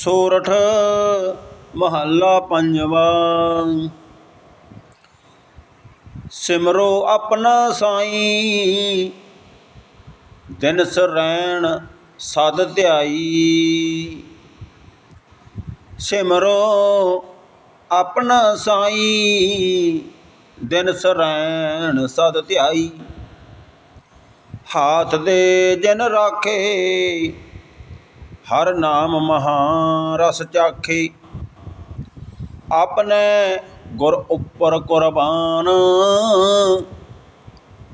ਸੋਰਠ ਮਹੱਲਾ ਪੰਜਵਾ। ਸਿਮਰੋ ਆਪਣਾ ਸਾਈ, ਦਿਨ ਸਰੈਣ ਸਦ ਧਿਆਈ। ਸਿਮਰੋ ਆਪਣਾ ਸਾਈ, ਦਿਨ ਸਰੈਣ ਸਦ ਧਿਆਈ। ਹਾਥ ਦੇ ਜਨ ਰਾਖੇ ਹਰ ਨਾਮ ਮਹਾ ਰਸ ਚਾਖੇ। ਆਪਣੇ ਗੁਰ ਉੱਪਰ ਕੁਰਬਾਨ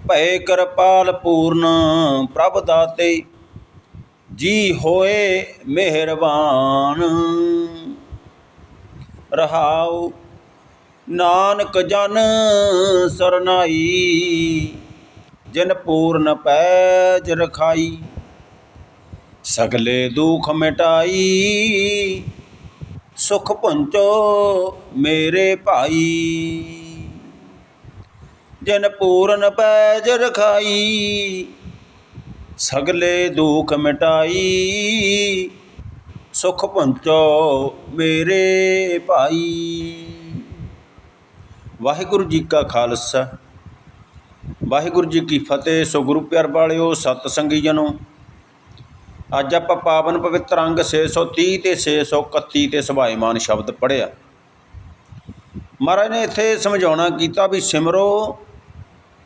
ਭੈ ਕਿਰਪਾਲ ਪੂਰਨ ਪ੍ਰਭ ਦਾਤੇ, ਜੀ ਹੋਏ ਮਿਹਰਬਾਨ। ਰਹਾਉ ਨਾਨਕ ਜਨ ਸਰਨਾਈ, ਜਿਨ ਪੂਰਨ ਪੈਜ ਰਖਾਈ। ਸਗਲੇ ਦੁਖ ਮਿਟਾਈ, ਸੁਖ ਪੁੰਚੋ ਮੇਰੇ ਭਾਈ। ਜਿਨ ਪੂਰਨ ਪੈਜ ਰਖਾਈ, ਸਗਲੇ ਦੁਖ ਮਿਟਾਈ, ਸੁਖ ਪੁੰਚੋ ਮੇਰੇ ਭਾਈ। ਵਾਹਿਗੁਰੂ ਜੀ ਕਾ ਖਾਲਸਾ, ਵਾਹਿਗੁਰੂ ਜੀ ਕੀ ਫਤਿਹ। ਸੋ ਗੁਰੂ ਪਿਆਰ ਵਾਲਿਓ, ਸਤ ਸੰਗੀ ਜਨੋ। ਅੱਜ ਆਪਾਂ ਪਾਵਨ ਪਵਿੱਤਰ ਅੰਗ 630 ਤੇ 631 ਤੇ ਸੁਭਾਈਮਾਨ ਸ਼ਬਦ ਪੜਿਆ ਮਹਾਰਾਜ ਨੇ ਇੱਥੇ ਸਮਝਾਉਣਾ ਕੀਤਾ ਵੀ ਸਿਮਰੋ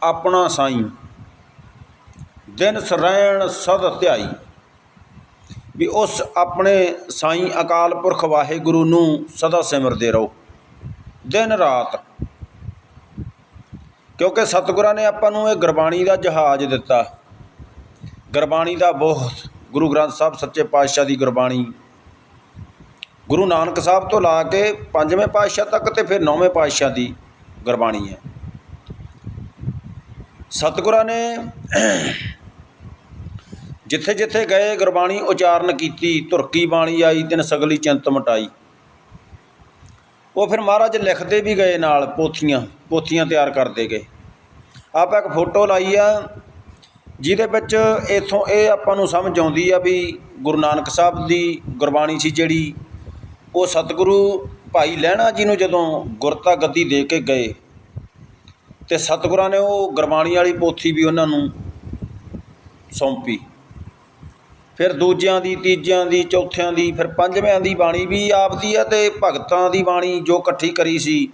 ਆਪਣਾ ਸਾਈਂ, ਦਿਨ ਸਰੈਣ ਸਦ ਧਿਆਈ। ਵੀ ਉਸ ਆਪਣੇ ਸਾਈਂ ਅਕਾਲ ਪੁਰਖ ਵਾਹਿਗੁਰੂ ਨੂੰ ਸਦਾ ਸਿਮਰਦੇ ਰਹੋ, ਦਿਨ ਰਾਤ। ਕਿਉਂਕਿ ਸਤਿਗੁਰਾਂ ਨੇ ਆਪਾਂ ਨੂੰ ਇਹ ਗੁਰਬਾਣੀ ਦਾ ਜਹਾਜ਼ ਦਿੱਤਾ। ਗੁਰਬਾਣੀ ਦਾ ਬਹੁਤ ਗੁਰੂ ਗ੍ਰੰਥ ਸਾਹਿਬ ਸੱਚੇ ਪਾਤਸ਼ਾਹ ਦੀ ਗੁਰਬਾਣੀ। ਗੁਰੂ ਨਾਨਕ ਸਾਹਿਬ ਤੋਂ ਲਾ ਕੇ ਪੰਜਵੇਂ ਪਾਤਸ਼ਾਹ ਤੱਕ ਤੇ ਫਿਰ ਨੌਵੇਂ ਪਾਤਸ਼ਾਹ ਦੀ ਗੁਰਬਾਣੀ ਹੈ। ਸਤਿਗੁਰਾਂ ਨੇ ਜਿੱਥੇ ਜਿੱਥੇ ਗਏ, ਗੁਰਬਾਣੀ ਉਚਾਰਨ ਕੀਤੀ ਤੁਰਕੀ ਬਾਣੀ ਆਈ, ਤਿੰਨ ਸਗਲੀ ਚਿੰਤ ਮਟਾਈ। ਉਹ ਫਿਰ ਮਹਾਰਾਜ ਲਿਖਦੇ ਵੀ ਗਏ ਨਾਲ ਪੋਥੀਆਂ ਪੋਥੀਆਂ ਤਿਆਰ ਕਰਦੇ ਗਏ। ਆਪਾਂ ਇੱਕ ਫੋਟੋ ਲਾਈ ਆ ਜਿਹਦੇ ਵਿੱਚ ਇੱਥੋਂ ਇਹ ਆਪਾਂ ਨੂੰ ਸਮਝ ਆਉਂਦੀ ਆ ਵੀ ਗੁਰੂ ਨਾਨਕ ਸਾਹਿਬ ਦੀ ਗੁਰਬਾਣੀ ਸੀ ਜਿਹੜੀ, ਉਹ ਸਤਿਗੁਰੂ ਭਾਈ ਲਹਿਣਾ ਜੀ ਨੂੰ ਜਦੋਂ ਗੁਰਤਾ ਗੱਦੀ ਦੇ ਕੇ ਗਏ ਤੇ ਸਤਿਗੁਰਾਂ ਨੇ ਉਹ ਗੁਰਬਾਣੀ ਵਾਲੀ ਪੋਥੀ ਵੀ ਉਹਨਾਂ ਨੂੰ ਸੌਂਪੀ। ਫਿਰ ਦੂਜਿਆਂ ਦੀ, ਤੀਜਿਆਂ ਦੀ, ਚੌਥਿਆਂ ਦੀ, ਫਿਰ ਪੰਜਵਿਆਂ ਦੀ ਬਾਣੀ ਵੀ ਆਪਦੀ ਆ ਤੇ ਭਗਤਾਂ ਦੀ ਬਾਣੀ ਜੋ ਇਕੱਠੀ ਕਰੀ ਸੀ,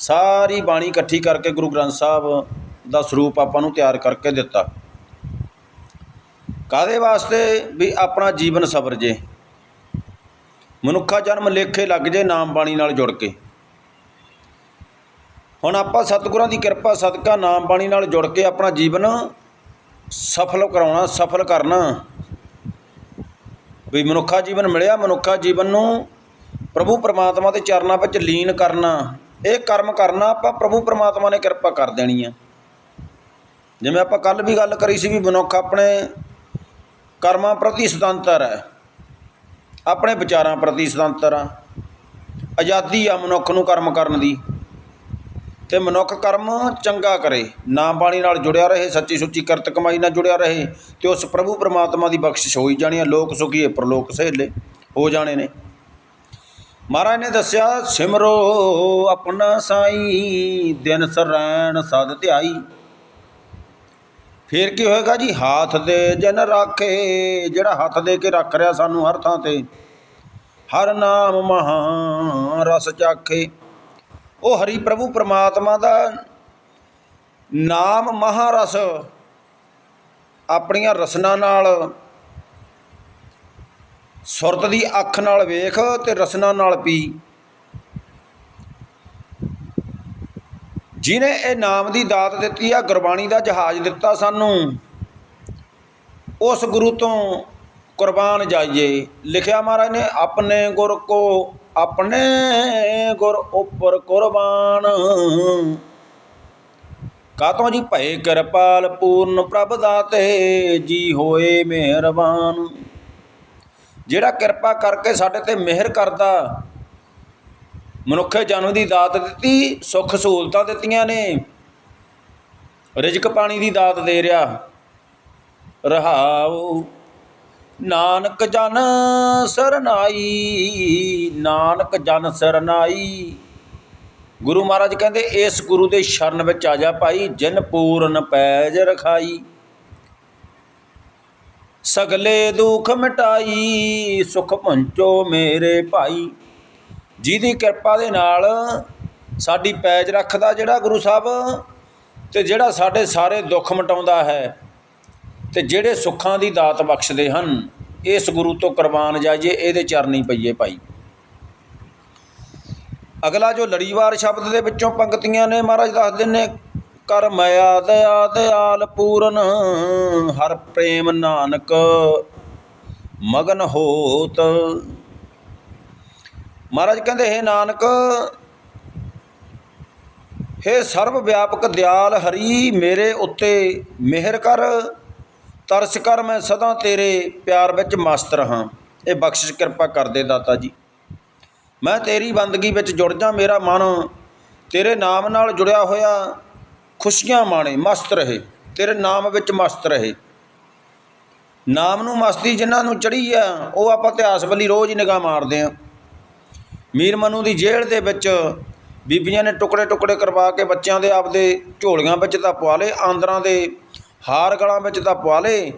ਸਾਰੀ ਬਾਣੀ ਇਕੱਠੀ ਕਰਕੇ ਗੁਰੂ ਗ੍ਰੰਥ ਸਾਹਿਬ ਦਾ ਸਰੂਪ ਆਪਾਂ ਨੂੰ ਤਿਆਰ ਕਰਕੇ ਦਿੱਤਾ। ਕਾਦੇ ਵਾਸਤੇ? ਵੀ ਆਪਣਾ ਜੀਵਨ ਸਬਰ ਜੇ। ਮਨੁੱਖਾ ਜਨਮ ਲੇਖੇ ਲੱਗ ਜੇ ਨਾਮ ਬਾਣੀ ਨਾਲ ਜੁੜ ਕੇ। ਹੁਣ ਆਪਾਂ ਸਤਿਗੁਰਾਂ ਦੀ ਕਿਰਪਾ, ਸਦਕਾ, ਨਾਮ ਬਾਣੀ ਨਾਲ ਜੁੜ ਕੇ ਆਪਣਾ ਜੀਵਨ ਸਫਲ ਕਰਾਉਣਾ, ਸਫਲ ਕਰਨਾ। ਵੀ ਮਨੁੱਖਾ ਜੀਵਨ ਮਿਲਿਆ, ਮਨੁੱਖਾ ਜੀਵਨ ਨੂੰ ਪ੍ਰਭੂ ਪਰਮਾਤਮਾ ਦੇ ਚਰਨਾਂ ਵਿੱਚ ਲੀਨ ਕਰਨਾ। ਇਹ ਕਰਮ ਕਰਨਾ ਆਪਾਂ ਪ੍ਰਭੂ ਪਰਮਾਤਮਾ ਨੇ ਕਿਰਪਾ ਕਰ ਦੇਣੀ ਆ। ਜਿਵੇਂ ਆਪਾਂ ਕੱਲ ਵੀ ਗੱਲ ਕਰੀ ਸੀ ਵੀ ਮਨੁੱਖ ਆਪਣੇ ਕਰਮਾਂ ਪ੍ਰਤੀ ਸੁਤੰਤਰ ਹੈ। ਆਪਣੇ ਵਿਚਾਰਾਂ ਪ੍ਰਤੀ ਸੁਤੰਤਰ ਆ ਆਜ਼ਾਦੀ ਆ ਮਨੁੱਖ ਨੂੰ ਕਰਮ ਕਰਨ ਦੀ। ਤੇ ਮਨੁੱਖ ਕਰਮ ਚੰਗਾ ਕਰੇ। ਨਾਮ ਬਾਣੀ ਨਾਲ ਜੁੜਿਆ ਰਹੇ, ਸੱਚੀ ਸੁੱਚੀ ਕਰਤ ਕਮਾਈ ਨਾਲ ਜੁੜਿਆ ਰਹੇ, ਤੇ ਉਸ ਪ੍ਰਭੂ ਪਰਮਾਤਮਾ ਦੀ ਬਖਸ਼ਿਸ਼ ਹੋਈ ਜਾਣੀ ਆ ਲੋਕ ਸੁਖੀਏ ਪ੍ਰਲੋਕ ਸਹੇਲੇ, ਹੋ ਜਾਣੇ ਨੇ। ਮਹਾਰਾਜ ਨੇ ਦੱਸਿਆ, ਸਿਮਰੋ ਆਪਣਾ ਸਾਈ, ਦਿਨ ਸਰੈਣ ਸਦ ਧਿਆਈ। ਫੇਰ ਕੀ ਹੋਏਗਾ ਜੀ? ਹੱਥ ਦੇ ਜਨ ਰਾਖੇ, ਜਿਹੜਾ ਹੱਥ ਦੇ ਕੇ ਰੱਖ ਰਿਹਾ ਸਾਨੂੰ ਹਰ ਥਾਂ ਤੇ। ਹਰ ਨਾਮ ਮਹਾ ਰਸ ਚਾਖੇ। ਉਹ ਹਰੀ ਪ੍ਰਭੂ ਪ੍ਰਮਾਤਮਾ ਦਾ ਨਾਮ ਮਹਾਰਸ ਆਪਣੀਆਂ ਰਸਨਾ ਨਾਲ, ਸੁਰਤ ਦੀ ਅੱਖ ਨਾਲ ਵੇਖ ਤੇ ਰਸਨਾ ਨਾਲ ਪੀ। ਜਿਨੇ ਇਹ ਨਾਮ ਦੀ ਦਾਤ ਦਿੱਤੀ ਆ, ਗੁਰਬਾਣੀ ਦਾ ਜਹਾਜ਼ ਦਿੱਤਾ ਸਾਨੂੰ, ਉਸ ਗੁਰੂ ਤੋਂ ਕੁਰਬਾਨ ਜਾਈਏ। ਲਿਖਿਆ ਮਹਾਰਾਜ ਨੇ, ਆਪਣੇ ਗੁਰ ਕੋ, ਆਪਣੇ ਗੁਰ ਉੱਪਰ ਕੁਰਬਾਨ। ਕਾਤੋਂ ਜੀ? ਭਏ ਕਿਰਪਾਲ ਪੂਰਨ ਪ੍ਰਭ ਦਾਤੇ, ਜੀ ਹੋਏ ਮਿਹਰਬਾਨ। ਜਿਹੜਾ ਕਿਰਪਾ ਕਰਕੇ ਸਾਡੇ ਤੇ ਮਿਹਰ ਕਰਦਾ ਮਨੁੱਖੇ ਜਨਮ ਦੀ ਦਾਤ ਦਿੱਤੀ, ਸੁੱਖ ਸਹੂਲਤਾਂ ਦਿੱਤੀਆਂ ਨੇ। ਰਿਜ਼ਕ ਪਾਣੀ ਦੀ ਦਾਤ ਦੇ ਰਿਹਾ ਰਹਾਉ ਨਾਨਕ ਜਨ ਸਰਨਾਈ, ਨਾਨਕ ਜਨ ਸਰਨਾਈ। ਗੁਰੂ ਮਹਾਰਾਜ ਕਹਿੰਦੇ, ਇਸ ਗੁਰੂ ਦੇ ਸ਼ਰਨ ਵਿੱਚ ਆ ਜਾ ਭਾਈ, ਜਿਨ ਪੂਰਨ ਪੈਜ ਰਖਾਈ। ਸਗਲੇ ਦੁਖ ਮਿਟਾਈ, ਸੁਖ ਭੰਚੋ ਮੇਰੇ ਭਾਈ। ਜਿਹਦੀ ਕਿਰਪਾ ਦੇ ਨਾਲ ਸਾਡੀ ਪੈਜ ਰੱਖਦਾ ਜਿਹੜਾ ਗੁਰੂ ਸਾਹਿਬ ਤੇ ਜਿਹੜਾ ਸਾਡੇ ਸਾਰੇ ਦੁੱਖ ਮਿਟਾਉਂਦਾ ਹੈ ਤੇ ਜਿਹੜੇ ਸੁੱਖਾਂ ਦੀ ਦਾਤ ਬਖਸ਼ਦੇ ਹਨ, ਇਸ ਗੁਰੂ ਤੋਂ ਕੁਰਬਾਨ ਜਾਈਏ, ਇਹਦੇ ਚਰਨੀ ਪਈਏ ਭਾਈ। ਅਗਲਾ ਜੋ ਲੜੀਵਾਰ ਸ਼ਬਦ ਦੇ ਵਿੱਚੋਂ ਪੰਕਤੀਆਂ ਨੇ, ਮਹਾਰਾਜ ਦੱਸਦੇ ਨੇ ਕਰ ਮਾਇਆ, ਦਇਆ, ਦਿਆਲ, ਪੂਰਨ, ਹਰ ਪ੍ਰੇਮ ਨਾਨਕ, ਮਗਨ ਹੋਤ। ਮਹਾਰਾਜ ਕਹਿੰਦੇ, ਹੈ ਨਾਨਕ, ਹੇ ਸਰਵ ਵਿਆਪਕ ਦਿਆਲ ਹਰੀ, ਮੇਰੇ ਉੱਤੇ ਮਿਹਰ ਕਰ, ਤਰਸ ਕਰ, ਮੈਂ ਸਦਾ ਤੇਰੇ ਪਿਆਰ ਵਿੱਚ ਮਸਤ ਰਹਾ। ਇਹ ਬਖਸ਼ਿਸ਼ ਕਿਰਪਾ ਕਰਦੇ ਦਾਤਾ ਜੀ। ਮੈਂ ਤੇਰੀ ਬੰਦਗੀ ਵਿੱਚ ਜੁੜ ਜਾ, ਮੇਰਾ ਮਨ ਤੇਰੇ ਨਾਮ ਨਾਲ ਜੁੜਿਆ ਹੋਇਆ, ਖੁਸ਼ੀਆਂ ਮਾਣੇ, ਮਸਤ ਰਹੇ, ਤੇਰੇ ਨਾਮ ਵਿੱਚ ਮਸਤ ਰਹੇ। ਨਾਮ ਨੂੰ ਮਸਤੀ ਜਿਨ੍ਹਾਂ ਨੂੰ ਚੜੀ ਆ, ਉਹ ਆਪਾਂ ਇਤਿਹਾਸ ਵੱਲੀ ਰੋਜ਼ ਨਿਗਾਹ ਮਾਰਦੇ ਆ। ਮੀਰ ਮਨੂ ਦੀ ਜੇਲ੍ਹ ਦੇ ਵਿੱਚ ਬੀਬੀਆਂ ਨੇ ਟੁਕੜੇ ਟੁਕੜੇ ਕਰਵਾ ਕੇ ਬੱਚਿਆਂ ਦੇ ਆਪਦੇ ਝੋਲੀਆਂ ਵਿੱਚ ਤਾਂ ਪਵਾ ਲਏ, ਆਂਦਰਾਂ ਦੇ ਹਾਰ ਗਲਾਂ ਵਿੱਚ ਤਾਂ ਪਵਾ ਲਏ,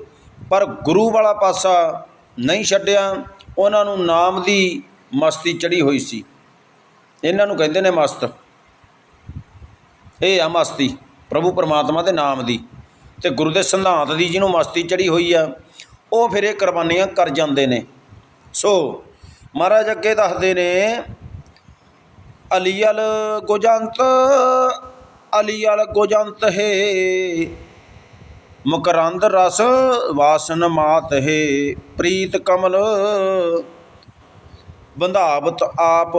ਪਰ ਗੁਰੂ ਵਾਲਾ ਪਾਸਾ ਨਹੀਂ ਛੱਡਿਆ। ਉਹਨਾਂ ਨੂੰ ਨਾਮ ਦੀ ਮਸਤੀ ਚੜੀ ਹੋਈ ਸੀ। ਇਹਨਾਂ ਨੂੰ ਕਹਿੰਦੇ ਨੇ ਮਸਤ। ਇਹ ਆ ਮਸਤੀ, ਪ੍ਰਭੂ ਪਰਮਾਤਮਾ ਦੇ ਨਾਮ ਦੀ ਤੇ ਗੁਰੂ ਦੇ ਸਿਧਾਂਤ ਦੀ ਜਿਹਨੂੰ ਮਸਤੀ ਚੜੀ ਹੋਈ ਆ, ਉਹ ਫਿਰ ਇਹ ਕੁਰਬਾਨੀਆਂ ਕਰ ਜਾਂਦੇ ਨੇ। ਸੋ ਮਹਾਰਾਜ ਅੱਗੇ ਦੱਸਦੇ ਨੇ, ਅਲੀਅਲ ਗੁਜੰਤ ਅਲੀਅਲ ਗੁਜੰਤ ਹੈ, ਮਕਰੰਦ ਰਸ ਵਾਸਨ ਮਾਤ ਹੈ, ਪ੍ਰੀਤ ਕਮਲ ਬੰਧਾਵਤ ਆਪ।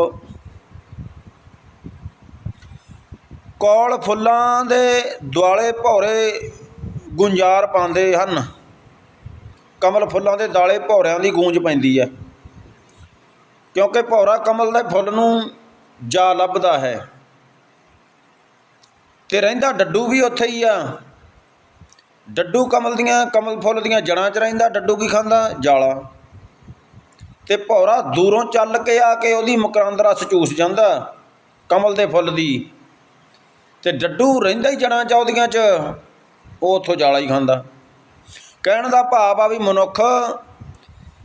ਕੌਲ ਫੁੱਲਾਂ ਦੇ ਦੁਆਲੇ ਭੌਰੇ ਗੁੰਜਾਰ ਪਾਉਂਦੇ ਹਨ, ਕਮਲ ਫੁੱਲਾਂ ਦੇ ਦਾਲੇ ਭੌਰਿਆਂ ਦੀ ਗੂੰਜ ਪੈਂਦੀ ਹੈ। ਕਿਉਂਕਿ ਭੌਰਾ ਕਮਲ ਦੇ ਫੁੱਲ ਨੂੰ ਜਾ ਲੱਭਦਾ ਹੈ। ਤੇ ਰਹਿੰਦਾ ਡੱਡੂ ਵੀ ਉੱਥੇ ਹੀ ਆ। ਡੱਡੂ ਕਮਲ ਦੀਆਂ, ਕਮਲ ਫੁੱਲ ਦੀਆਂ ਜੜਾਂ 'ਚ ਰਹਿੰਦਾ, ਡੱਡੂ ਕੀ ਖਾਂਦਾ? ਜਾਲਾ। ਤੇ ਭੌਰਾ ਦੂਰੋਂ ਚੱਲ ਕੇ ਆ ਕੇ ਉਹਦੀ ਮਕਰੰਦ ਰਸ ਚੂਸ ਜਾਂਦਾ, ਕਮਲ ਦੇ ਫੁੱਲ ਦੀ। ਤੇ ਡੱਡੂ ਰਹਿੰਦਾ ਹੀ ਜੜਾਂ 'ਚ ਉਹਦੀਆਂ 'ਚ, ਉਹ ਉੱਥੋਂ ਜਾਲਾ ਹੀ ਖਾਂਦਾ। ਕਹਿਣ ਦਾ ਭਾਵ ਆ ਵੀ ਮਨੁੱਖ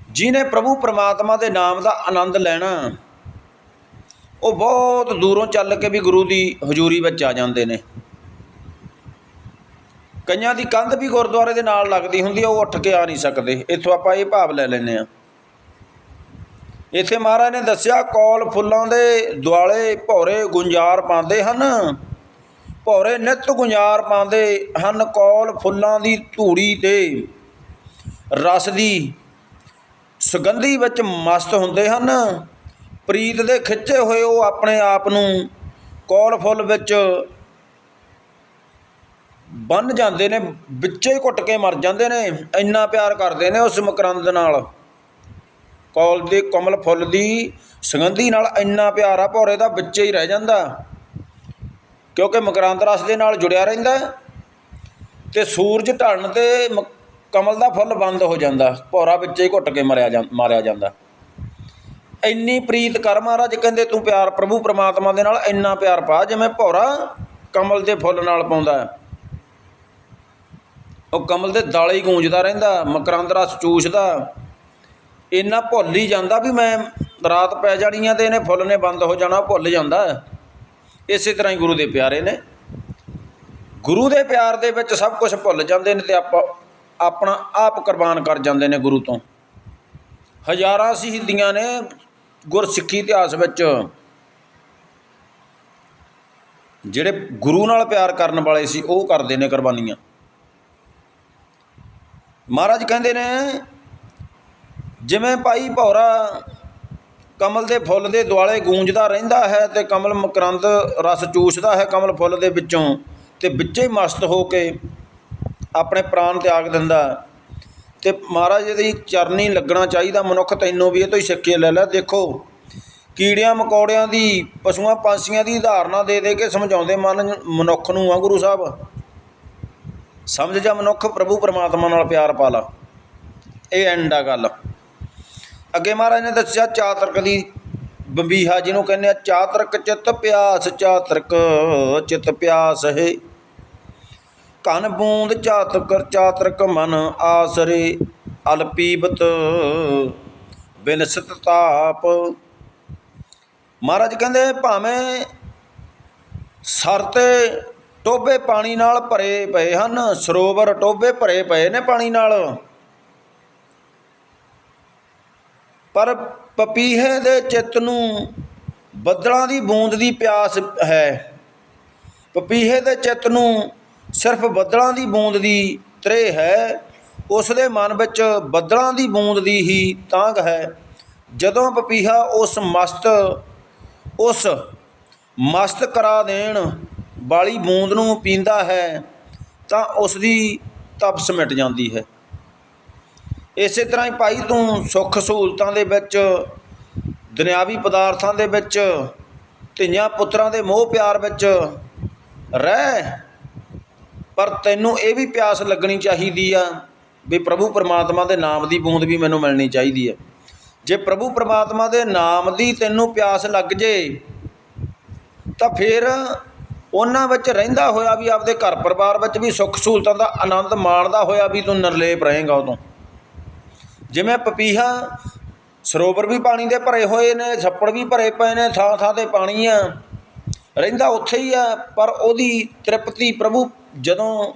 ਜਿਹਨੇ ਪ੍ਰਭੂ ਪਰਮਾਤਮਾ ਦੇ ਨਾਮ ਦਾ ਆਨੰਦ ਲੈਣਾ, ਉਹ ਬਹੁਤ ਦੂਰੋਂ ਚੱਲ ਕੇ ਵੀ ਗੁਰੂ ਦੀ ਹਜ਼ੂਰੀ ਵਿੱਚ ਆ ਜਾਂਦੇ ਨੇ। ਕਈਆਂ ਦੀ ਕੰਧ ਵੀ ਗੁਰਦੁਆਰੇ ਦੇ ਨਾਲ ਲੱਗਦੀ ਹੁੰਦੀ ਆ, ਉਹ ਉੱਠ ਕੇ ਆ ਨਹੀਂ ਸਕਦੇ। ਇੱਥੋਂ ਆਪਾਂ ਇਹ ਭਾਵ ਲੈ ਲੈਨੇ ਆ ਇੱਥੇ ਮਹਾਰਾਜ ਨੇ ਦੱਸਿਆ, ਕੌਲ ਫੁੱਲਾਂ ਦੇ ਦੁਆਲੇ ਭੌਰੇ ਗੁੰਜਾਰ ਪਾਉਂਦੇ ਹਨ। ਭੌਰੇ ਨਿਤ ਗੁੰਜਾਰ ਪਾਉਂਦੇ ਹਨ, ਕੌਲ ਫੁੱਲਾਂ ਦੀ ਧੂੜੀ ਤੇ ਰਸ ਦੀ ਸੁਗੰਧੀ ਵਿੱਚ ਮਸਤ ਹੁੰਦੇ ਹਨ। ਪ੍ਰੀਤ ਦੇ ਖਿੱਚੇ ਹੋਏ ਉਹ ਆਪਣੇ ਆਪ ਨੂੰ ਕੌਲ ਫੁੱਲ ਵਿੱਚ ਬੰਨ ਜਾਂਦੇ ਨੇ, ਵਿੱਚੇ ਹੀ ਘੁੱਟ ਕੇ ਮਰ ਜਾਂਦੇ ਨੇ, ਇੰਨਾ ਪਿਆਰ ਕਰਦੇ ਨੇ ਉਸ ਮਕਰੰਦ ਨਾਲ। ਕੌਲ ਦੇ ਕਮਲ ਫੁੱਲ ਦੀ ਸੁਗੰਧੀ ਨਾਲ ਇੰਨਾ ਪਿਆਰ ਆ, ਭੋਰੇ ਦਾ ਵਿੱਚੇ ਹੀ ਰਹਿ ਜਾਂਦਾ। ਕਿਉਂਕਿ ਮਕਰੰਦ ਰਸ ਦੇ ਨਾਲ ਜੁੜਿਆ ਰਹਿੰਦਾ ਤੇ ਸੂਰਜ ਢਲਣ ਤੇ ਮ- ਕਮਲ ਦਾ ਫੁੱਲ ਬੰਦ ਹੋ ਜਾਂਦਾ, ਭੌਰਾ ਵਿੱਚੇ ਹੀ ਘੁੱਟ ਕੇ ਮਰਿਆ ਜਾਂ, ਮਾਰਿਆ ਜਾਂਦਾ। ਇੰਨੀ ਪ੍ਰੀਤ ਕਰ ਮਹਾਰਾਜ, ਕਹਿੰਦੇ ਤੂੰ ਪਿਆਰ ਪ੍ਰਭੂ ਪ੍ਰਮਾਤਮਾ ਦੇ ਨਾਲ ਇੰਨਾ ਪਿਆਰ ਪਾ, ਜਿਵੇਂ ਭੌਰਾ ਕਮਲ ਦੇ ਫੁੱਲ ਨਾਲ ਪਾਉਂਦਾ ਉਹ ਕਮਲ ਦੇ ਦਾਲੇ ਹੀ ਗੂੰਜਦਾ ਰਹਿੰਦਾ ਮਕਰੰਦ ਰਸ ਇੰਨਾ ਭੁੱਲ ਹੀ ਜਾਂਦਾ ਵੀ ਮੈਂ ਰਾਤ ਪੈ ਜਾਣੀ ਆ ਤੇ ਇਹਨੇ ਫੁੱਲ ਨੇ ਬੰਦ ਹੋ ਜਾਣਾ ਭੁੱਲ ਜਾਂਦਾ ਇਸੇ ਤਰ੍ਹਾਂ ਹੀ ਗੁਰੂ ਦੇ ਪਿਆਰੇ ਨੇ। ਗੁਰੂ ਦੇ ਪਿਆਰ ਦੇ ਵਿੱਚ ਸਭ ਕੁਝ ਭੁੱਲ ਜਾਂਦੇ ਨੇ ਤੇ ਆਪਾਂ ਆਪਣਾ ਆਪ ਕੁਰਬਾਨ ਕਰ ਜਾਂਦੇ ਨੇ ਗੁਰੂ ਤੋਂ। ਹਜ਼ਾਰਾਂ ਸ਼ਹੀਦੀਆਂ ਨੇ ਗੁਰਸਿੱਖੀ ਇਤਿਹਾਸ ਵਿੱਚ, ਜਿਹੜੇ ਗੁਰੂ ਨਾਲ ਪਿਆਰ ਕਰਨ ਵਾਲੇ ਸੀ, ਉਹ ਕਰਦੇ ਨੇ ਕੁਰਬਾਨੀਆਂ। ਮਹਾਰਾਜ ਕਹਿੰਦੇ ਨੇ, ਜਿਵੇਂ ਭਾਈ ਭੌਰਾ ਕਮਲ ਦੇ ਫੁੱਲ ਦੇ ਦੁਆਲੇ ਗੂੰਜਦਾ ਰਹਿੰਦਾ ਹੈ ਤੇ ਕਮਲ ਮਕਰੰਦ ਰਸ ਚੂਸਦਾ ਹੈ ਕਮਲ ਫੁੱਲ ਦੇ ਵਿੱਚੋਂ ਤੇ ਵਿੱਚੇ ਹੀ ਮਸਤ ਹੋ ਕੇ ਆਪਣੇ ਪ੍ਰਾਣ ਤਿਆਗ ਦਿੰਦਾ ਤੇ ਮਹਾਰਾਜ ਦੀ ਚਰਨੀ ਲੱਗਣਾ ਚਾਹੀਦਾ। ਮਨੁੱਖ ਤੈਨੂੰ ਵੀ ਇਹ ਤੋਂ ਹੀ ਸਿੱਖੇ ਲੈ ਲੈ। ਦੇਖੋ, ਕੀੜਿਆਂ ਮਕੌੜਿਆਂ ਦੀ, ਪਸ਼ੂਆਂ ਪੰਛੀਆਂ ਦੀ ਉਦਾਹਰਨਾਂ ਦੇ ਦੇ ਕੇ ਸਮਝਾਉਂਦੇ ਮਨ ਮਨੁੱਖ ਨੂੰ ਆ ਗੁਰੂ ਸਾਹਿਬ? ਸਮਝ ਜਾ ਮਨੁੱਖ, ਪ੍ਰਭੂ ਪਰਮਾਤਮਾ ਨਾਲ ਪਿਆਰ ਪਾ ਲਾ। ਇਹ ਐਂਡ ਆ ਗੱਲ। ਅੱਗੇ ਮਹਾਰਾਜ ਨੇ ਦੱਸਿਆ, ਚਾਤਰਕ ਦੀ ਬੰਬੀਹਾ ਜਿਹਨੂੰ ਕਹਿੰਦੇ ਆ, ਚਾਤਰਕ ਚਿੱਤ ਪਿਆਸ, ਚਾਤਰਕ ਚਿੱਤ ਪਿਆਸ ਹੈ। ਕਨ ਬੂੰਦ ਚਾਤਕਰ ਚਾਤਰਕ ਮਨ ਆਸਰੇ ਅਲਪੀਬਤ ਬਿਨਸਤ ਤਾਪ। ਮਹਾਰਾਜ ਕਹਿੰਦੇ ਭਾਵੇਂ ਸਰ ਤੇ ਟੋਬੇ ਪਾਣੀ ਨਾਲ ਭਰੇ ਪਏ ਹਨ, ਸਰੋਵਰ ਟੋਬੇ ਭਰੇ ਪਏ ਨੇ ਪਾਣੀ ਨਾਲ। ਪਰ ਪਪੀਹੇ ਦੇ ਚਿੱਤ ਨੂੰ ਬੱਦਲਾਂ ਦੀ ਬੂੰਦ ਦੀ ਪਿਆਸ ਹੈ। ਪਪੀਹੇ ਦੇ ਚਿੱਤ ਨੂੰ ਸਿਰਫ ਬੱਦਲਾਂ ਦੀ ਬੂੰਦ ਦੀ ਤ੍ਰੇਹ ਹੈ ਉਸ ਦੇ ਮਨ ਵਿੱਚ ਬੱਦਲਾਂ ਦੀ ਬੂੰਦ ਦੀ ਹੀ ਤਾਂਘ ਹੈ। ਜਦੋਂ ਪਪੀਹਾ ਉਸ ਮਸਤ ਉਸ ਮਸਤ ਕਰਾ ਦੇਣ ਵਾਲੀ ਬੂੰਦ ਨੂੰ ਪੀਂਦਾ ਹੈ, ਤਾਂ ਉਸ ਦੀ ਤਪਸ ਮਿਟ ਜਾਂਦੀ ਹੈ। ਇਸੇ ਤਰ੍ਹਾਂ ਹੀ ਭਾਈ ਤੂੰ ਸੁੱਖ ਸਹੂਲਤਾਂ ਦੇ ਵਿੱਚ, ਦੁਨਿਆਵੀ ਪਦਾਰਥਾਂ ਦੇ ਵਿੱਚ, ਧੀਆਂ ਪੁੱਤਰਾਂ ਦੇ ਮੋਹ ਪਿਆਰ ਵਿੱਚ ਰਹਿ। ਪਰ ਤੈਨੂੰ ਇਹ ਵੀ ਪਿਆਸ ਲੱਗਣੀ ਚਾਹੀਦੀ ਆ ਵੀ ਪ੍ਰਭੂ ਪਰਮਾਤਮਾ ਦੇ ਨਾਮ ਦੀ ਬੂੰਦ ਵੀ ਮੈਨੂੰ ਮਿਲਣੀ ਚਾਹੀਦੀ ਹੈ ਜੇ ਪ੍ਰਭੂ ਪਰਮਾਤਮਾ ਦੇ ਨਾਮ ਦੀ ਤੈਨੂੰ ਪਿਆਸ ਲੱਗ ਜੇ, ਤਾਂ ਫਿਰ ਉਹਨਾਂ ਵਿੱਚ ਰਹਿੰਦਾ ਹੋਇਆ ਵੀ, ਆਪਦੇ ਘਰ ਪਰਿਵਾਰ ਵਿੱਚ ਵੀ ਸੁੱਖ ਸਹੂਲਤਾਂ ਦਾ ਆਨੰਦ ਮਾਣਦਾ ਹੋਇਆ ਵੀ ਤੂੰ ਨਿਰਲੇਪ ਰਹੇਗਾ ਉਦੋਂ। ਜਿਵੇਂ ਪਪੀਹਾ ਸਰੋਵਰ ਵੀ ਪਾਣੀ ਦੇ ਭਰੇ ਹੋਏ ਨੇ, ਛੱਪੜ ਵੀ ਭਰੇ ਪਏ ਨੇ ਥਾਂ ਥਾਂ ਤੇ ਪਾਣੀ ਆ ਰਹਿੰਦਾ ਉੱਥੇ ਹੀ ਆ, ਪਰ ਉਹਦੀ ਤ੍ਰਿਪਤੀ ਪ੍ਰਭੂ ਜਦੋਂ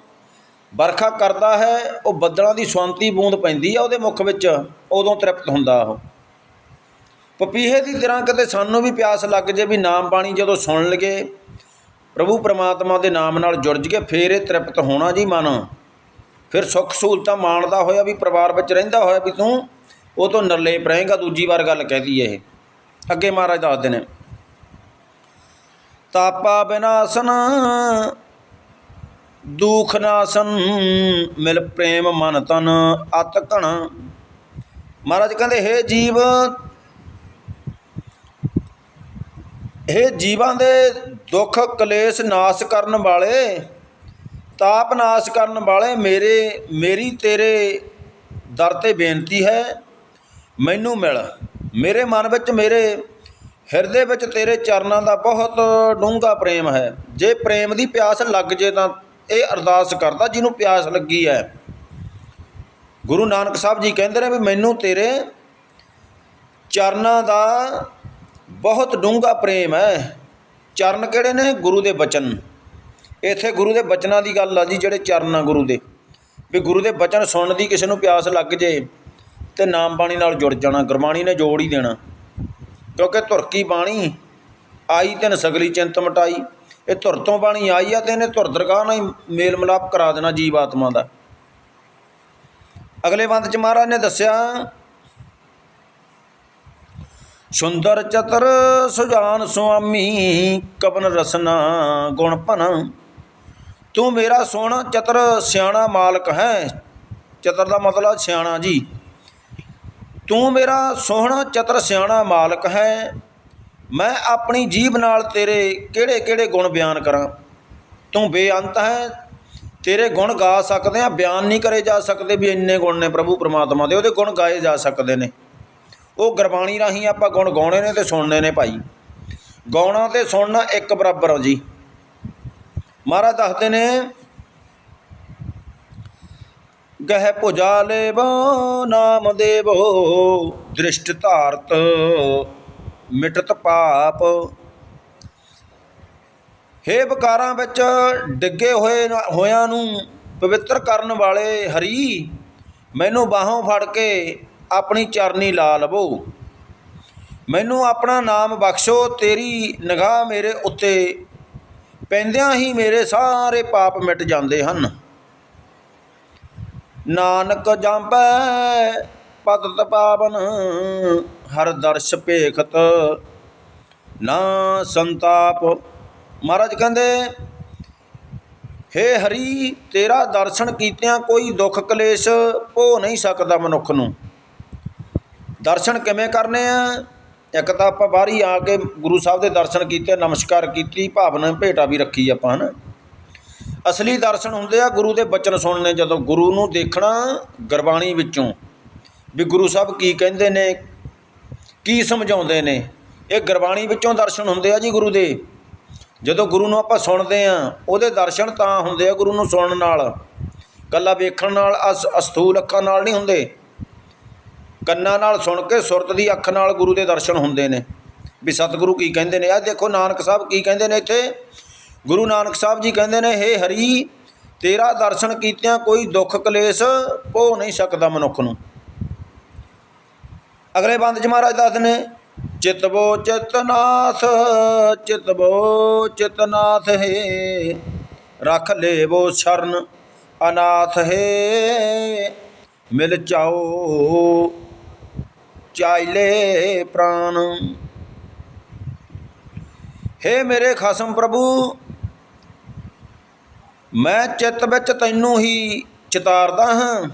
ਵਰਖਾ ਕਰਦਾ ਹੈ, ਉਹ ਬੱਦਲਾਂ ਦੀ ਸਵੰਤੀ ਬੂੰਦ ਪੈਂਦੀ ਆ ਉਹਦੇ ਮੁਖ ਵਿੱਚ, ਉਦੋਂ ਤ੍ਰਿਪਤ ਹੁੰਦਾ ਉਹ। ਪਪੀਹੇ ਦੀ ਤਰ੍ਹਾਂ ਕਦੇ ਸਾਨੂੰ ਵੀ ਪਿਆਸ ਲੱਗ ਜੇ ਵੀ ਨਾਮ ਬਾਣੀ ਜਦੋਂ ਸੁਣ ਲਗੇ, ਪ੍ਰਭੂ ਪ੍ਰਮਾਤਮਾ ਦੇ ਨਾਮ ਨਾਲ ਜੁੜ ਜਗੇ, ਫੇਰ ਇਹ ਤ੍ਰਿਪਤ ਹੋਣਾ ਜੀ ਮਨ। ਫਿਰ ਸੁੱਖ ਸਹੂਲਤਾਂ ਮਾਣਦਾ ਹੋਇਆ ਵੀ ਪਰਿਵਾਰ ਵਿੱਚ ਰਹਿੰਦਾ ਹੋਇਆ ਵੀ ਤੂੰ, ਉਹ ਤੋਂ ਨਿਰਲੇਪ ਰਹੇਗਾ ਦੂਜੀ ਵਾਰ ਗੱਲ ਕਹਿਦੀ ਇਹ। ਅੱਗੇ ਮਹਾਰਾਜ ਦੱਸਦੇ ਨੇ ਤਾਪਾ ਬਿਨਾਸਨ, ਦੁਖ ਨਾਸਨ, ਮਿਲ ਪ੍ਰੇਮ ਮਨ ਤਨ ਅਤ ਘਣ। ਮਹਾਰਾਜ ਕਹਿੰਦੇ, ਹੇ ਜੀਵ ਇਹ ਜੀਵਾਂ ਦੇ ਦੁੱਖ ਕਲੇਸ਼ ਨਾਸ਼ ਕਰਨ ਵਾਲੇ, ਤਾਪ ਨਾਸ਼ ਕਰਨ ਵਾਲੇ, ਮੇਰੇ, ਮੇਰੀ ਤੇਰੇ ਦਰ ਤੇ ਬੇਨਤੀ ਹੈ, ਮੈਨੂੰ ਮਿਲ। ਮੇਰੇ ਮਨ ਵਿੱਚ ਮੇਰੇ ਹਿਰਦੇ ਵਿੱਚ ਤੇਰੇ ਚਰਨਾਂ ਦਾ ਬਹੁਤ ਡੂੰਘਾ ਪ੍ਰੇਮ ਹੈ। ਜੇ ਪ੍ਰੇਮ ਦੀ ਪਿਆਸ ਲੱਗ ਜੇ ਤਾਂ ਇਹ ਅਰਦਾਸ ਕਰਦਾ ਜਿਹਨੂੰ ਪਿਆਸ ਲੱਗੀ ਹੈ। ਗੁਰੂ ਨਾਨਕ ਸਾਹਿਬ ਜੀ ਕਹਿੰਦੇ ਨੇ ਵੀ ਮੈਨੂੰ ਤੇਰੇ ਚਰਨਾਂ ਦਾ ਬਹੁਤ ਡੂੰਘਾ ਪ੍ਰੇਮ ਹੈ। ਚਰਨ ਕਿਹੜੇ ਨੇ? ਗੁਰੂ ਦੇ ਬਚਨ। ਇੱਥੇ ਗੁਰੂ ਦੇ ਬਚਨਾਂ ਦੀ ਗੱਲ ਆ ਜੀ, ਜਿਹੜੇ ਚਰਨ ਆ ਗੁਰੂ ਦੇ। ਵੀ ਗੁਰੂ ਦੇ ਬਚਨ ਸੁਣਨ ਦੀ ਕਿਸੇ ਨੂੰ ਪਿਆਸ ਲੱਗ ਜੇ ਤੇ ਨਾਮ ਬਾਣੀ ਨਾਲ ਜੁੜ ਜਾਣਾ, ਗੁਰਬਾਣੀ ਨੇ ਜੋੜ ਹੀ ਦੇਣਾ। ਕਿਉਂਕਿ ਧੁਰ ਕੀ ਬਾਣੀ? ਆਈ ਤੈਨ ਸਗਲੀ ਚਿੰਤ ਮਟਾਈ। ਇਹ ਧੁਰ ਤੋਂ ਬਾਣੀ ਆਈ ਆ ਤੇ ਇਹਨੇ ਧੁਰ ਦਰਗਾਹ ਨਾਲ ਹੀ ਮੇਲ ਮਿਲਾਪ ਕਰਾ ਦੇਣਾ ਜੀਵ ਆਤਮਾ ਦਾ। ਅਗਲੇ ਬੰਦ ਚ ਮਹਾਰਾਜ ਨੇ ਦੱਸਿਆ, ਸੁੰਦਰ ਚਤਰ ਸੁਜਾਨ ਸੁਆਮੀ ਕਵਨ ਰਸਨਾ ਗੁਣ ਭਨ। ਤੂੰ ਮੇਰਾ ਸੋਹਣਾ ਚਤਰ ਸਿਆਣਾ ਮਾਲਕ ਹੈ। ਚਤਰ ਦਾ ਮਤਲਬ ਸਿਆਣਾ ਜੀ। ਤੂੰ ਮੇਰਾ ਸੋਹਣਾ ਚਤਰ ਸਿਆਣਾ ਮਾਲਕ ਹੈ। ਮੈਂ ਆਪਣੀ ਜੀਬ ਨਾਲ ਤੇਰੇ ਕਿਹੜੇ ਕਿਹੜੇ ਗੁਣ ਬਿਆਨ ਕਰਾਂ? ਤੂੰ ਬੇਅੰਤ ਹੈ। ਤੇਰੇ ਗੁਣ ਗਾ ਸਕਦੇ ਆ ਬਿਆਨ ਨਹੀਂ ਕਰੇ ਜਾ ਸਕਦੇ ਵੀ ਇੰਨੇ ਗੁਣ ਨੇ ਪ੍ਰਭੂ ਪਰਮਾਤਮਾ ਦੇ, ਉਹਦੇ ਗੁਣ ਗਾਏ ਜਾ ਸਕਦੇ ਨੇ। ਉਹ ਗੁਰਬਾਣੀ ਰਾਹੀਂ ਆਪਾਂ ਗੁਣ ਗਾਉਣੇ ਨੇ ਤੇ ਸੁਣਨੇ ਨੇ ਭਾਈ। ਗਾਉਣਾ ਤੇ ਸੁਣਨਾ ਇੱਕ ਬਰਾਬਰ ਆ ਜੀ। ਮਹਾਰਾਜ ਦੱਸਦੇ ਨੇ ਗਹਿ ਭੁਜਾ ਲੇਵੋ ਨਾਮ ਦੇਵੋ। ਦ੍ਰਿਸ਼ਟ ਧਾਰਤ, ਮਿਟਤ ਪਾਪ। ਹੇ ਵਿਕਾਰਾਂ ਵਿੱਚ ਡਿੱਗੇ ਹੋਏ ਹੋਇਆਂ ਨੂੰ ਪਵਿੱਤਰ ਕਰਨ ਵਾਲੇ ਹਰੀ, ਮੈਨੂੰ ਬਾਹੋਂ ਫੜ ਕੇ ਆਪਣੀ ਚਰਨੀ ਲਾ ਲਵੋ। ਮੈਨੂੰ ਆਪਣਾ ਨਾਮ ਬਖਸ਼ੋ, ਤੇਰੀ ਨਿਗਾਹ ਮੇਰੇ ਉੱਤੇ, ਪੈਂਦਿਆਂ ਹੀ ਮੇਰੇ ਸਾਰੇ ਪਾਪ ਮਿਟ ਜਾਂਦੇ ਹਨ। ਨਾਨਕ ਜੰਪੈ ਪਤਤ ਪਾਵਨ, ਹਰ ਦਰਸ਼ ਭੇਖਤ। ਨਾ ਸੰਤਾਪ। ਮਹਾਰਾਜ ਕਹਿੰਦੇ, ਹੇ ਹਰੀ, ਤੇਰਾ ਦਰਸ਼ਨ ਕੀਤਿਆਂ ਕੋਈ ਦੁੱਖ ਕਲੇਸ਼ ਭੋ ਨਹੀਂ ਸਕਦਾ ਮਨੁੱਖ ਨੂੰ। ਦਰਸ਼ਨ ਕਿਵੇਂ ਕਰਨੇ ਆ? ਇੱਕ ਤਾਂ ਆਪਾਂ ਬਾਹਰੀ ਆ ਕੇ ਗੁਰੂ ਸਾਹਿਬ ਦੇ ਦਰਸ਼ਨ ਕੀਤੇ, ਨਮਸਕਾਰ ਕੀਤੀ, ਭਾਵਨਾ ਭੇਟਾ ਵੀ ਰੱਖੀ ਆਪਾਂ, ਹਨ? ਅਸਲੀ ਦਰਸ਼ਨ ਹੁੰਦੇ ਆ ਗੁਰੂ ਦੇ ਬਚਨ ਸੁਣਨੇ, ਜਦੋਂ ਗੁਰੂ ਨੂੰ ਦੇਖਣਾ ਗੁਰਬਾਣੀ ਵਿੱਚੋਂ ਵੀ ਗੁਰੂ ਸਾਹਿਬ ਕੀ ਕਹਿੰਦੇ ਨੇ, ਕੀ ਸਮਝਾਉਂਦੇ ਨੇ, ਇਹ ਗੁਰਬਾਣੀ ਵਿੱਚੋਂ ਦਰਸ਼ਨ ਹੁੰਦੇ ਆ ਜੀ ਗੁਰੂ ਦੇ। ਜਦੋਂ ਗੁਰੂ ਨੂੰ ਆਪਾਂ ਸੁਣਦੇ ਆ, ਉਹਦੇ ਦਰਸ਼ਨ ਤਾਂ ਹੁੰਦੇ ਆ ਗੁਰੂ ਨੂੰ ਸੁਣਨ ਨਾਲ। ਕੱਲਾ ਵੇਖਣ ਨਾਲ, ਅਸ- ਅਸਥੂਲ ਅੱਖਾਂ ਨਾਲ ਨਹੀਂ ਹੁੰਦੇ। ਕੰਨਾਂ ਨਾਲ ਸੁਣ ਕੇ ਸੁਰਤ ਦੀ ਅੱਖ ਨਾਲ ਗੁਰੂ ਦੇ ਦਰਸ਼ਨ ਹੁੰਦੇ ਨੇ। ਵੀ ਸਤਿਗੁਰੂ ਕੀ ਕਹਿੰਦੇ ਨੇ ਆ ਦੇਖੋ ਨਾਨਕ ਸਾਹਿਬ ਕੀ ਕਹਿੰਦੇ ਨੇ ਇੱਥੇ ਗੁਰੂ ਨਾਨਕ ਸਾਹਿਬ ਜੀ ਕਹਿੰਦੇ ਨੇ, ਹੇ ਹਰੀ, ਤੇਰਾ ਦਰਸ਼ਨ ਕੀਤਿਆਂ ਕੋਈ ਦੁੱਖ ਕਲੇਸ਼ ਭੋ ਨਹੀਂ ਸਕਦਾ ਮਨੁੱਖ ਨੂੰ। ਅਗਲੇ ਬੰਦ ਚ ਮਹਾਰਾਜ ਦੱਸਦੇ ਨੇ ਚਿਤਬੋ ਚਿਤਨਾਥ ਚਿਤਬੋ ਚਿਤਨਾਥ ਹੈ, ਰਖ ਲੇਵੋ ਸ਼ਰਨ ਅਨਾਥ ਹੈ, ਮਿਲ ਚਾਓ ਚਾਇਲੇ ਪ੍ਰਾਨ। ਹੇ ਮੇਰੇ ਖਸਮ ਪ੍ਰਭੂ ਮੈਂ ਚਿੱਤ ਵਿੱਚ ਤੈਨੂੰ ਹੀ ਚਿਤਾਰਦਾ ਹਾਂ।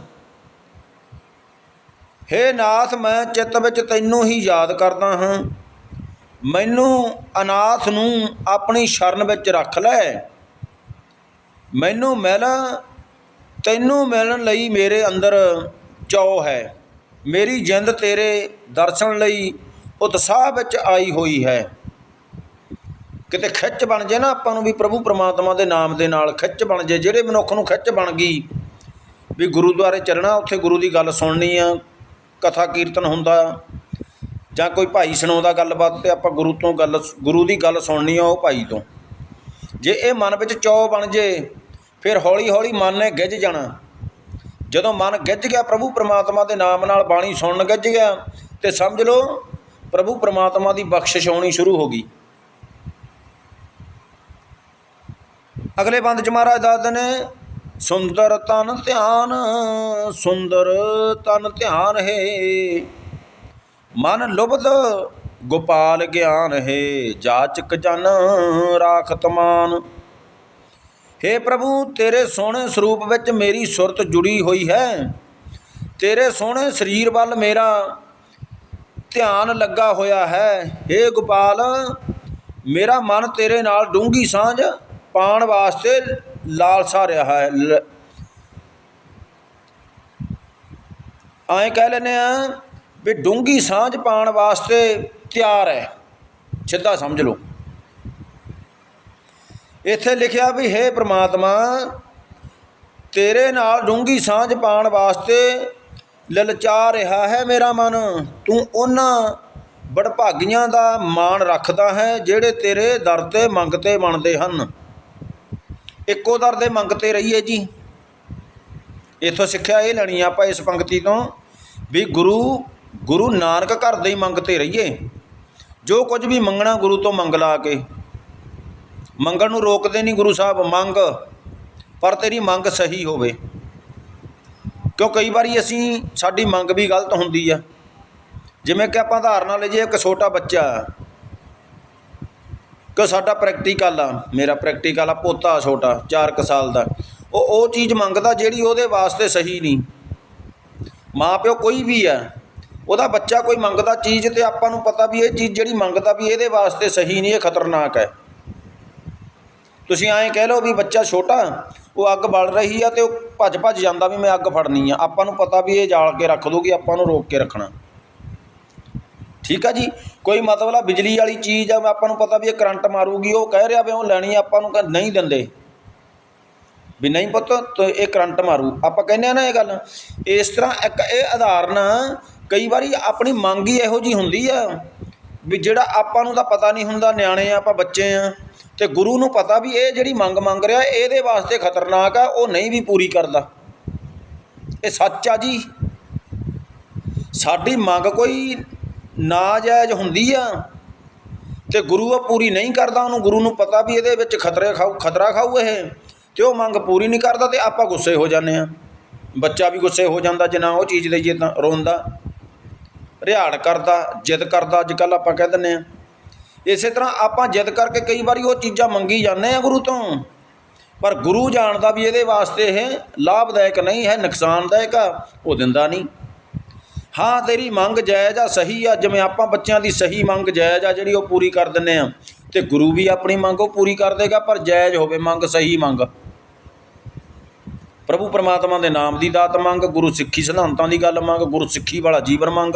ਹੇ ਨਾਥ, ਮੈਂ ਚਿੱਤ ਵਿੱਚ ਤੈਨੂੰ ਹੀ ਯਾਦ ਕਰਦਾ ਹਾਂ। ਮੈਨੂੰ ਅਨਾਥ ਨੂੰ ਆਪਣੀ ਸ਼ਰਨ ਵਿੱਚ ਰੱਖ ਲੈ। ਮੈਨੂੰ ਮਿਲ, ਤੈਨੂੰ ਮਿਲਣ ਲਈ ਮੇਰੇ ਅੰਦਰ ਚਾਅ ਹੈ। ਮੇਰੀ ਜਿੰਦ ਤੇਰੇ ਦਰਸ਼ਨ ਲਈ ਉਤਸ਼ਾਹ ਵਿੱਚ ਆਈ ਹੋਈ ਹੈ। ਕਿਤੇ ਖਿੱਚ ਬਣ ਜੇ ਨਾ ਆਪਾਂ ਨੂੰ ਵੀ ਪ੍ਰਭੂ ਪ੍ਰਮਾਤਮਾ ਦੇ ਨਾਮ ਦੇ ਨਾਲ ਖਿੱਚ ਬਣ ਜੇ, ਜਿਹੜੇ ਮਨੁੱਖ ਨੂੰ ਖਿੱਚ ਬਣ ਗਈ, ਵੀ ਗੁਰੂਦੁਆਰੇ ਚੱਲਣਾ, ਉੱਥੇ ਗੁਰੂ ਦੀ ਗੱਲ ਸੁਣਨੀ ਆ, ਕਥਾ ਕੀਰਤਨ ਹੁੰਦਾ, ਜਾਂ ਕੋਈ ਭਾਈ ਸੁਣਾਉਂਦਾ ਗੱਲਬਾਤ ਤੇ ਆਪਾਂ ਗੁਰੂ ਤੋਂ ਗੱਲ, ਗੁਰੂ ਦੀ ਗੱਲ ਸੁਣਨੀ ਆ ਉਹ ਭਾਈ ਤੋਂ। ਜੇ ਇਹ ਮਨ ਵਿੱਚ ਚੌ ਬਣ ਜੇ, ਫਿਰ ਹੌਲੀ ਹੌਲੀ ਮਨ ਨੇ ਗਿੱਝ ਜਾਣਾ। ਜਦੋਂ ਮਨ ਗਿੱਝ ਗਿਆ, ਪ੍ਰਭੂ ਪ੍ਰਮਾਤਮਾ ਦੇ ਨਾਮ ਨਾਲ ਬਾਣੀ ਸੁਣਨ ਗਿੱਝ ਗਿਆ, ਤੇ ਸਮਝ ਲਓ, ਪ੍ਰਭੂ ਪ੍ਰਮਾਤਮਾ ਦੀ ਬਖਸ਼ਿਸ਼ ਆਉਣੀ ਸ਼ੁਰੂ ਹੋ ਗਈ। ਅਗਲੇ ਬੰਦ ਚ ਮਹਾਰਾਜ ਦੱਸਦੇ ਨੇ, ਸੁੰਦਰ ਤਨ ਧਿਆਨ, ਸੁੰਦਰ ਤਨ ਧਿਆਨ ਹੈ। ਮਨ ਲੁਬਧ ਗੋਪਾਲ ਗਿਆਨ ਹੈ, ਜਾਚਕ ਜਨ ਰਾਖਤ ਮਾਨ। ਹੇ ਪ੍ਰਭੂ, ਤੇਰੇ ਸੋਹਣੇ ਸਰੂਪ ਵਿੱਚ ਮੇਰੀ ਸੁਰਤ ਜੁੜੀ ਹੋਈ ਹੈ। ਤੇਰੇ ਸੋਹਣੇ ਸਰੀਰ ਵੱਲ ਮੇਰਾ ਧਿਆਨ ਲੱਗਾ ਹੋਇਆ ਹੈ। ਹੇ ਗੋਪਾਲ, ਮੇਰਾ ਮਨ ਤੇਰੇ ਨਾਲ ਡੂੰਗੀ ਸਾਂਝ ਪਾਣ ਵਾਸਤੇ ਲਾਲਸਾ ਰਿਹਾ ਹੈ। ਲ- ਐਂ ਕਹਿ ਲੈਨੇ ਆ ਵੀ ਡੂੰਗੀ ਸਾਂਝ ਪਾਣ ਵਾਸਤੇ ਤਿਆਰ ਹੈ। ਸਿੱਧਾ ਸਮਝ ਲਓ। ਇੱਥੇ ਲਿਖਿਆ ਵੀ, ਹੇ ਪ੍ਰਮਾਤਮਾ, ਤੇਰੇ ਨਾਲ ਡੂੰਗੀ ਸਾਂਝ ਪਾਣ ਵਾਸਤੇ ਲਲਚਾ ਰਿਹਾ ਹੈ ਮੇਰਾ ਮਨ। ਤੂੰ ਉਹਨਾਂ ਬੜਭਾਗੀਆਂ ਦਾ ਮਾਣ ਰੱਖਦਾ ਹੈ, ਜਿਹੜੇ ਤੇਰੇ ਦਰ ਤੇ ਮੰਗਤੇ ਬਣਦੇ ਹਨ। ਇੱਕੋ ਦਰ ਦੇ ਮੰਗਤੇ ਰਹੀਏ ਜੀ। ਇਥੋਂ ਸਿੱਖਿਆ ਇਹ ਲੈਣੀ ਆ ਆਪਾਂ ਇਸ ਪੰਕਤੀ ਤੋਂ ਵੀ ਗੁਰੂ ਗੁਰੂ ਨਾਨਕ ਘਰ ਦੇ ਹੀ ਮੰਗਤੇ ਰਹੀਏ। ਜੋ ਕੁਝ ਵੀ ਮੰਗਣਾ ਗੁਰੂ ਤੋਂ ਮੰਗ ਲਾ ਕੇ। ਮੰਗਣ ਨੂੰ ਰੋਕਦੇ ਨਹੀਂ ਗੁਰੂ ਸਾਹਿਬ, ਮੰਗ। ਪਰ ਤੇਰੀ ਮੰਗ ਸਹੀ ਹੋਵੇ। ਕਿਉਂ ਕਈ ਵਾਰੀ ਅਸੀਂ, ਸਾਡੀ ਮੰਗ ਵੀ ਗਲਤ ਹੁੰਦੀ ਆ। ਜਿਵੇਂ ਕਿ ਆਪਾਂ ਉਦਾਹਰਨ ਲਈਏ, ਇੱਕ ਛੋਟਾ ਬੱਚਾ। ਕਿ ਸਾਡਾ ਪ੍ਰੈਕਟੀਕਲ ਆ, ਮੇਰਾ ਪ੍ਰੈਕਟੀਕਲ ਆ, ਪੋਤਾ ਛੋਟਾ 4 ਸਾਲ ਦਾ। ਉਹ ਉਹ ਚੀਜ਼ ਮੰਗਦਾ ਜਿਹੜੀ ਉਹਦੇ ਵਾਸਤੇ ਸਹੀ ਨਹੀਂ। ਮਾਂ ਪਿਓ ਕੋਈ ਵੀ ਆ, ਉਹਦਾ ਬੱਚਾ ਕੋਈ ਮੰਗਦਾ ਚੀਜ਼ ਤੇ ਆਪਾਂ ਨੂੰ ਪਤਾ ਵੀ ਇਹ ਚੀਜ਼ ਜਿਹੜੀ ਮੰਗਦਾ ਵੀ ਇਹਦੇ ਵਾਸਤੇ ਸਹੀ ਨਹੀਂ, ਇਹ ਖਤਰਨਾਕ ਹੈ। ਤੁਸੀਂ ਐਂ ਕਹਿ ਲਓ ਵੀ ਬੱਚਾ ਛੋਟਾ, ਉਹ ਅੱਗ ਬਲ ਰਹੀ ਆ ਤੇ ਉਹ ਭੱਜ ਭੱਜ ਜਾਂਦਾ ਵੀ ਮੈਂ ਅੱਗ ਫੜਨੀ ਆ। ਆਪਾਂ ਨੂੰ ਪਤਾ ਵੀ ਇਹ ਜਾਲ ਕੇ ਰੱਖ ਦੂਗੀ ਆਪਾਂ ਨੂੰ ਰੋਕ ਕੇ ਰੱਖਣਾ। ਠੀਕ ਆ ਜੀ? ਕੋਈ ਮਤਲਬ ਆ ਬਿਜਲੀ ਵਾਲੀ ਚੀਜ਼ ਆ, ਆਪਾਂ ਨੂੰ ਪਤਾ ਵੀ ਇਹ ਕਰੰਟ ਮਾਰੂਗੀ, ਉਹ ਕਹਿ ਰਿਹਾ ਵੀ ਉਹ ਲੈਣੀ ਆਪਾਂ ਨੂੰ ਕਹਿ- ਨਹੀਂ ਦਿੰਦੇ। ਵੀ ਨਹੀਂ ਪੁੱਤ ਇਹ ਕਰੰਟ ਮਾਰੂ। ਆਪਾਂ ਕਹਿੰਦੇ ਆ ਨਾ ਇਹ ਗੱਲ, ਇਸ ਤਰ੍ਹਾਂ ਇੱਕ ਇਹ ਉਦਾਹਰਨ ਕਈ ਵਾਰੀ ਆਪਣੀ ਮੰਗ ਹੀ ਇਹੋ ਜੀ ਹੁੰਦੀ ਆ, ਵੀ ਜਿਹੜਾ ਆਪਾਂ ਨੂੰ ਤਾਂ ਪਤਾ ਨਹੀਂ ਹੁੰਦਾ, ਨਿਆਣੇ ਆ, ਆਪਾਂ ਬੱਚੇ ਆ, ਤੇ ਗੁਰੂ ਨੂੰ ਪਤਾ ਵੀ ਇਹ ਜਿਹੜੀ ਮੰਗ ਮੰਗ ਰਿਹਾ, ਇਹਦੇ ਵਾਸਤੇ ਖਤਰਨਾਕ ਆ, ਉਹ ਨਹੀਂ ਵੀ ਪੂਰੀ ਕਰਦਾ। ਇਹ ਸੱਚ ਆ ਜੀ। ਸਾਡੀ ਮੰਗ ਕੋਈ ਨਾਜਾਇਜ਼ ਹੁੰਦੀ ਆ ਤੇ ਗੁਰੂ ਉਹ ਪੂਰੀ ਨਹੀਂ ਕਰਦਾ ਉਹਨੂੰ। ਗੁਰੂ ਨੂੰ ਪਤਾ ਵੀ ਇਹਦੇ ਵਿੱਚ ਖਤਰੇ ਖਾਊ, ਖਤਰਾ ਖਾਊ ਇਹ। ਤੇ ਉਹ ਮੰਗ ਪੂਰੀ ਨਹੀਂ ਕਰਦਾ ਤੇ ਆਪਾਂ ਗੁੱਸੇ ਹੋ ਜਾਂਦੇ ਆ। ਬੱਚਾ ਵੀ ਗੁੱਸੇ ਹੋ ਜਾਂਦਾ ਜੇ ਨਾ ਉਹ ਚੀਜ਼ ਲਈਏ ਤਾਂ ਰੋਂਦਾ। ਰਿਹਾੜ ਕਰਦਾ, ਜਿੱਦ ਕਰਦਾ ਅੱਜ ਕੱਲ ਆਪਾਂ ਕਹਿ ਦਿੰਦੇ ਆ। ਇਸੇ ਤਰ੍ਹਾਂ ਆਪਾਂ ਜਿੱਦ ਕਰਕੇ ਕਈ ਵਾਰੀ ਉਹ ਚੀਜ਼ਾਂ ਮੰਗੀ ਜਾਂਦੇ ਆ ਗੁਰੂ ਤੋਂ। ਪਰ ਗੁਰੂ ਜਾਣਦਾ ਵੀ ਇਹਦੇ ਵਾਸਤੇ ਇਹ ਲਾਭਦਾਇਕ ਨਹੀਂ ਹੈ ਨੁਕਸਾਨਦਾਇਕ ਆ, ਉਹ ਦਿੰਦਾ ਨਹੀਂ। ਹਾਂ, ਤੇਰੀ ਮੰਗ ਜਾਇਜ਼ ਆ, ਸਹੀ ਆ, ਜਿਵੇਂ ਆਪਾਂ ਬੱਚਿਆਂ ਦੀ ਸਹੀ ਮੰਗ ਜਾਇਜ਼ ਆ, ਜਿਹੜੀ ਉਹ ਪੂਰੀ ਕਰ ਦਿੰਨੇ ਆ। ਤੇ ਗੁਰੂ ਵੀ ਆਪਣੀ ਮੰਗ ਉਹ ਪੂਰੀ ਕਰ ਦੇਗਾ, ਪਰ ਜਾਇਜ਼ ਹੋਵੇ ਮੰਗ, ਸਹੀ ਮੰਗ। ਪ੍ਰਭੂ ਪਰਮਾਤਮਾ ਦੇ ਨਾਮ ਦੀ ਦਾਤ ਮੰਗ, ਗੁਰੂ ਸਿੱਖੀ ਸਿਧਾਂਤਾਂ ਦੀ ਗੱਲ ਮੰਗ, ਗੁਰੂ ਸਿੱਖੀ ਵਾਲਾ ਜੀਵਨ ਮੰਗ।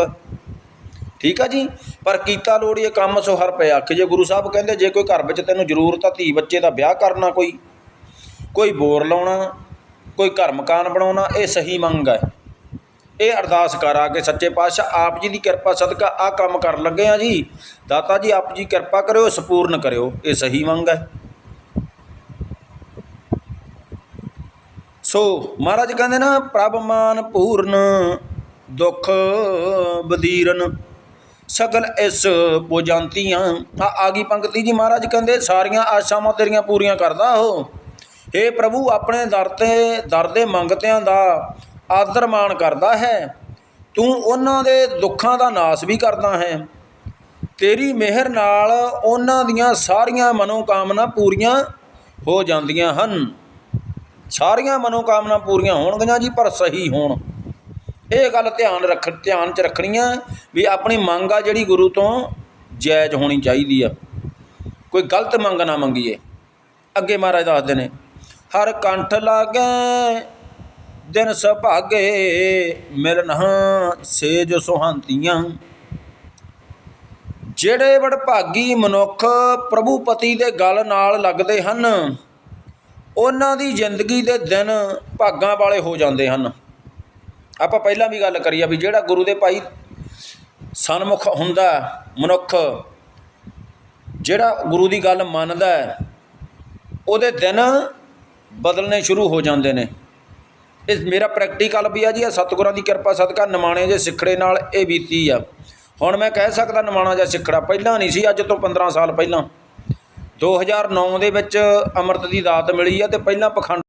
ਠੀਕ ਆ ਜੀ? ਪਰ ਕੀਤਾ ਲੋੜ ਇਹ ਕੰਮ ਸੋ ਹਰ ਪਿਆ ਕਿ ਜੇ ਗੁਰੂ ਸਾਹਿਬ ਕਹਿੰਦੇ, ਜੇ ਕੋਈ ਘਰ ਵਿੱਚ ਤੈਨੂੰ ਜ਼ਰੂਰਤ ਆ, ਧੀ ਬੱਚੇ ਦਾ ਵਿਆਹ ਕਰਨਾ ਕੋਈ ਕੋਈ ਬੋਰ ਲਾਉਣਾ, ਕੋਈ ਘਰ ਮਕਾਨ ਬਣਾਉਣਾ, ਇਹ ਸਹੀ ਮੰਗ ਹੈ ਇਹ ਅਰਦਾਸ ਕਰਾ ਕੇ ਸੱਚੇ ਪਾਤਸ਼ਾਹ, ਆਪ ਜੀ ਦੀ ਕਿਰਪਾ ਸਦਕਾ ਆ ਕੰਮ ਕਰਨ ਲੱਗੇ ਆ ਜੀ। ਦਾਤਾ ਜੀ, ਆਪ ਜੀ ਕਿਰਪਾ ਕਰਿਓ, ਸਪੂਰਨ ਕਰਿਓ। ਇਹ ਸਹੀ ਮੰਗ ਹੈ। ਸੋ ਮਹਾਰਾਜ ਕਹਿੰਦੇ ਨਾ ਪ੍ਰਭ ਮਾਨ ਪੂਰਨ, ਦੁਖ ਬਦੀਰਨ, ਸਗਲ ਇਸ ਪੁਜੰਤੀਆਂ। ਆ ਆ ਗਈ ਪੰਕਤੀ ਜੀ, ਮਹਾਰਾਜ ਕਹਿੰਦੇ, ਸਾਰੀਆਂ ਆਸ਼ਾਵਾਂ ਤੇਰੀਆਂ ਪੂਰੀਆਂ ਕਰਦਾ ਉਹ। ਏ ਪ੍ਰਭੂ, ਆਪਣੇ ਦਰ ਤੇ, ਦਰ ਦੇ ਮੰਗਤਿਆਂ ਦਾ ਆਦਰ ਮਾਣ ਕਰਦਾ ਹੈ। ਤੂੰ ਉਹਨਾਂ ਦੇ ਦੁੱਖਾਂ ਦਾ ਨਾਸ ਵੀ ਕਰਦਾ ਹੈ। ਤੇਰੀ ਮਿਹਰ ਨਾਲ ਉਹਨਾਂ ਦੀਆਂ ਸਾਰੀਆਂ ਮਨੋਕਾਮਨਾ ਪੂਰੀਆਂ ਹੋ ਜਾਂਦੀਆਂ ਹਨ। ਸਾਰੀਆਂ ਮਨੋਕਾਮਨਾ ਪੂਰੀਆਂ ਹੋਣਗੀਆਂ ਜੀ, ਪਰ ਸਹੀ ਹੋਣ। ਇਹ ਗੱਲ ਧਿਆਨ ਰੱਖ, ਧਿਆਨ 'ਚ ਰੱਖਣੀ ਆ ਵੀ ਆਪਣੀ ਮੰਗ ਆ ਜਿਹੜੀ ਗੁਰੂ ਤੋਂ ਜਾਇਜ਼ ਹੋਣੀ ਚਾਹੀਦੀ ਆ। ਕੋਈ ਗਲਤ ਮੰਗ ਨਾ ਮੰਗੀਏ। ਅੱਗੇ ਮਹਾਰਾਜ ਦੱਸਦੇ ਨੇ, ਹਰ ਕੰਠ ਲਾਗੇ ਦਿਨ ਸੁਭਾਗੇ ਮਿਲਨ ਸੇਜ ਸੁਹਾਂਤੀਆਂ। ਜਿਹੜੇ ਵਡਭਾਗੀ ਮਨੁੱਖ ਪ੍ਰਭੂ ਪਤੀ ਦੇ ਗਲ ਨਾਲ ਲੱਗਦੇ ਹਨ, ਉਹਨਾਂ ਦੀ ਜ਼ਿੰਦਗੀ ਦੇ ਦਿਨ ਭਾਗਾਂ ਵਾਲੇ ਹੋ ਜਾਂਦੇ ਹਨ। ਆਪਾਂ ਪਹਿਲਾਂ ਵੀ ਗੱਲ ਕਰੀ ਆ ਵੀ ਜਿਹੜਾ ਗੁਰੂ ਦੇ ਭਾਈ ਸਨਮੁਖ ਹੁੰਦਾ ਮਨੁੱਖ, ਜਿਹੜਾ ਗੁਰੂ ਦੀ ਗੱਲ ਮੰਨਦਾ ਉਹਦੇ ਦਿਨ ਬਦਲਨੇ ਸ਼ੁਰੂ ਹੋ ਜਾਂਦੇ ਨੇ। ਇਹ ਮੇਰਾ ਪ੍ਰੈਕਟੀਕਲ ਵੀ ਆ ਜੀ, ਇਹ ਸਤਿਗੁਰਾਂ ਦੀ ਕਿਰਪਾ, ਸਦਕਾ ਨਿਮਾਣੇ ਜੇ ਸਿੱਖੜੇ ਨਾਲ ਇਹ ਬੀਤੀ ਆ। ਹੁਣ ਮੈਂ ਕਹਿ ਸਕਦਾ ਨਿਮਾਣਾ ਜਾਂ ਸਿੱਖੜਾ ਪਹਿਲਾਂ ਨਹੀਂ ਸੀ, ਅੱਜ ਤੋਂ 15 ਸਾਲ ਪਹਿਲਾਂ। 2009 ਦੇ ਵਿੱਚ ਅੰਮ੍ਰਿਤ ਦੀ ਦਾਤ ਮਿਲੀ ਆ ਤੇ ਪਹਿਲਾਂ ਪਖੰਡ